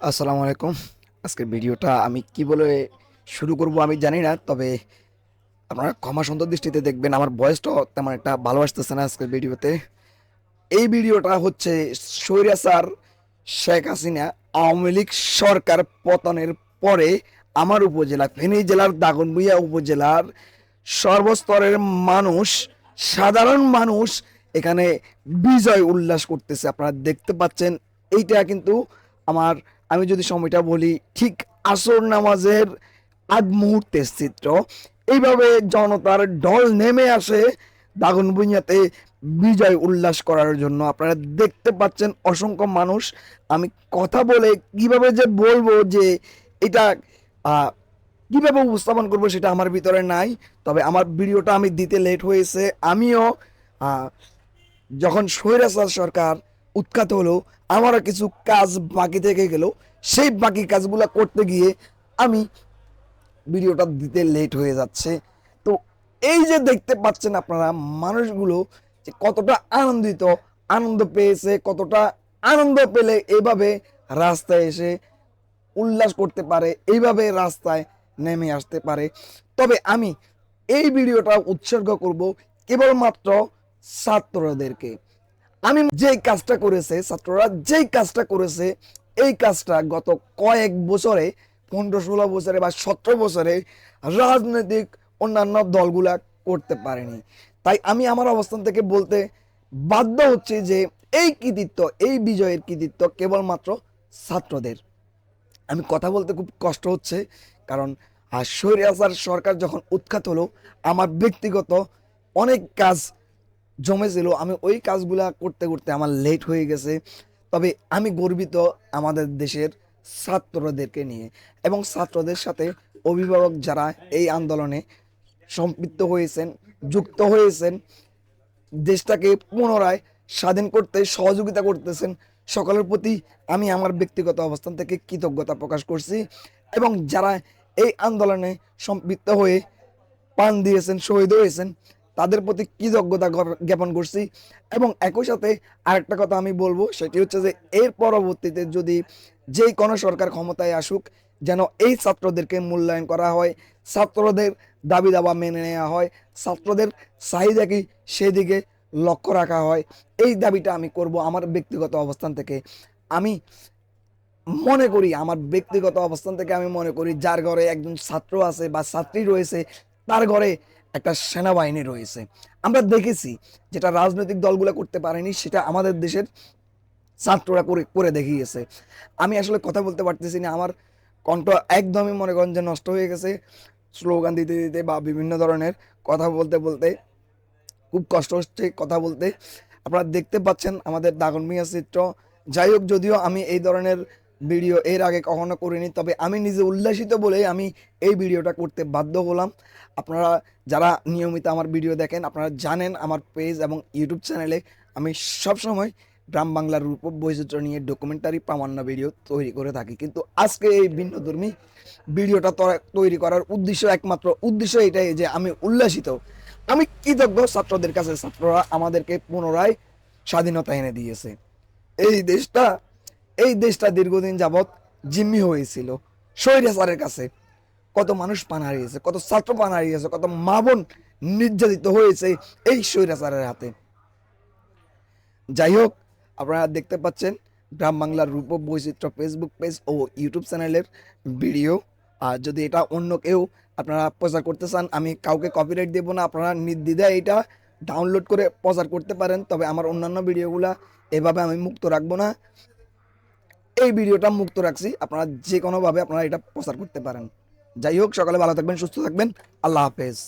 আসসালামু আলাইকুম। আজকের ভিডিওটা আমি কি বলে শুরু করব আমি জানি না, তবে আপনারা ক্ষমা সুন্দর দৃষ্টিতে দেখবেন, আমার বয়সটা তেমন একটা ভালো আসতেছে না আজকের ভিডিওতে। এই ভিডিওটা হচ্ছে স্বৈরাচার শেখ হাসিনা, আওয়ামী লীগ সরকার পতনের পরে আমার উপজেলা, ফেনী জেলার দাগনভূঞা উপজেলার সর্বস্তরের মানুষ, সাধারণ মানুষ এখানে বিজয় উল্লাস করতেছে, আপনারা দেখতে পাচ্ছেন। এইটা কিন্তু আমার আমি যদি সময়টা বলি, ঠিক আসর নামাজের আগ মুহূর্তের চিত্র। এইভাবে জনতার ঢল নেমে আসে দাগনভূঞাতে বিজয় উল্লাস করার জন্য। আপনারা দেখতে পাচ্ছেন অসংখ্য মানুষ। আমি কথা বলে কীভাবে যে বলব যে এটা কীভাবে উপস্থাপন করব সেটা আমার ভিতরে নাই। তবে আমার ভিডিওটা আমি দিতে লেট হয়েছে। আমিও যখন স্বৈরাচার সরকার উৎখাত হলো, আমারও কিছু কাজ বাকি থেকে গেল। সেই বাকি কাজগুলো করতে গিয়ে আমি ভিডিওটা দিতে লেট হয়ে যাচ্ছে। তো এই যে দেখতে পাচ্ছেন আপনারা মানুষগুলো যে কতটা আনন্দিত, আনন্দ পেয়েছে, কতটা আনন্দ পেলে এইভাবে রাস্তায় এসে উল্লাস করতে পারে, এইভাবে রাস্তায় নেমে আসতে পারে। তবে আমি এই ভিডিওটা উৎসর্গ করব কেবলমাত্র ছাত্রদেরকে। আমি যেই কাজটা করেছে, ছাত্ররা যেই কাজটা করেছে, এই কাজটা গত কয়েক বছরে, পনেরো ষোলো বছরে বা সতেরো বছরে রাজনৈতিক অন্যান্য দলগুলা করতে পারেনি। তাই আমি আমার অবস্থান থেকে বলতে বাধ্য হচ্ছে যে এই কৃতিত্ব, এই বিজয়ের কৃতিত্ব কেবলমাত্র ছাত্রদের। আমি কথা বলতে খুব কষ্ট হচ্ছে, কারণ আর স্বৈরাচার সরকার যখন উৎখাত হলো, আমার ব্যক্তিগত অনেক কাজ জমেছিল। আমি ওই কাজগুলা করতে করতে আমার লেট হয়ে গেছে। তবে আমি গর্বিত আমাদের দেশের ছাত্রদেরকে নিয়ে এবং ছাত্রদের সাথে অভিভাবক যারা এই আন্দোলনে সম্পৃক্ত হয়েছেন, যুক্ত হয়েছেন, দেশটাকে পুনরায় স্বাধীন করতে, সহযোগিতা করতেছেন, সকলের প্রতি আমি আমার ব্যক্তিগত অবস্থান থেকে কৃতজ্ঞতা প্রকাশ করছি এবং যারা এই আন্দোলনে সম্পৃক্ত হয়ে পান দিয়েছেন, শহীদ হয়েছেন তাদের প্রতি কৃতজ্ঞতা জ্ঞাপ- জ্ঞাপন করছি। এবং একই সাথে আরেকটা কথা আমি বলব, সেটি হচ্ছে যে এর পরবর্তীতে যদি যেই কোনো সরকার ক্ষমতায় আসুক, যেন এই ছাত্রদেরকে মূল্যায়ন করা হয়, ছাত্রদের দাবি দাবা মেনে নেওয়া হয়, ছাত্রদের চাহিদা চাহিদাকে সেদিকে লক্ষ্য রাখা হয়, এই দাবিটা আমি করব আমার ব্যক্তিগত অবস্থান থেকে। আমি মনে করি, আমার ব্যক্তিগত অবস্থান থেকে আমি মনে করি, যার ঘরে একজন ছাত্র আছে বা ছাত্রী রয়েছে, তার ঘরে একটা সেনাবাহিনী রয়েছে। আমরা দেখেছি যেটা রাজনৈতিক দলগুলো করতে পারেনি, সেটা আমাদের দেশের ছাত্ররা করে করে দেখিয়েছে। আমি আসলে কথা বলতে পারতেছি না, আমার কণ্ঠ একদমই মনে করেন যে নষ্ট হয়ে গেছে। স্লোগান দিতে দিতে বা বিভিন্ন ধরনের কথা বলতে বলতে খুব কষ্ট হচ্ছে কথা বলতে। আপনারা দেখতে পাচ্ছেন আমাদের দাগন মিয়া চিত্র। যাই হোক, যদিও আমি এই ধরনের ভিডিও এর আগে কখনো করিনি, তবে আমি নিজে উল্লাসিত বলে আমি এই ভিডিওটা করতে বাধ্য হলাম। আপনারা যারা নিয়মিত আমার ভিডিও দেখেন, আপনারা জানেন আমার পেজ এবং ইউটিউব চ্যানেলে আমি সবসময় গ্রাম বাংলার রূপ বৈচিত্র্য নিয়ে ডকুমেন্টারি প্রামাণ্য ভিডিও তৈরি করে থাকি। কিন্তু আজকে এই ভিন্নধর্মী ভিডিওটা তৈরি করার উদ্দেশ্য, একমাত্র উদ্দেশ্য এটাই যে আমি উল্লাসিত। আমি কৃতজ্ঞ ছাত্রদের কাছে, ছাত্ররা আমাদেরকে পুনরায় স্বাধীনতা এনে দিয়েছে। এই দেশটা এই দেশটা দীর্ঘদিন যাবৎ জিম্মি হয়েছিল। স্বৈরাচারের কাছে কত মানুষ পান হারিয়েছে, কত ছাত্র পান হারিয়েছে, কত মা বোন নির্যাতিত হয়েছে এই স্বৈরাচারের হাতে। যাই হোক, আপনারা দেখতে পাচ্ছেন গ্রাম বাংলার রূপ বৈচিত্র্য ফেসবুক পেজ ও ইউটিউব চ্যানেলের ভিডিও আর যদি এটা অন্য কেউ আপনারা প্রচার করতে চান, আমি কাউকে কপিরাইট দেবো না, আপনারা নির্দ্বিধায় এটা ডাউনলোড করে প্রচার করতে পারেন। তবে আমার অন্যান্য ভিডিওগুলা এভাবে আমি মুক্ত রাখব না। এই ভিডিওটা মুক্ত রাখছি। আপনারা যে কোনোভাবে আপনারা এটা প্রচার করতে পারেন। যাই হোক, সকালে ভালো থাকবেন, সুস্থ থাকবেন। আল্লাহ হাফেজ।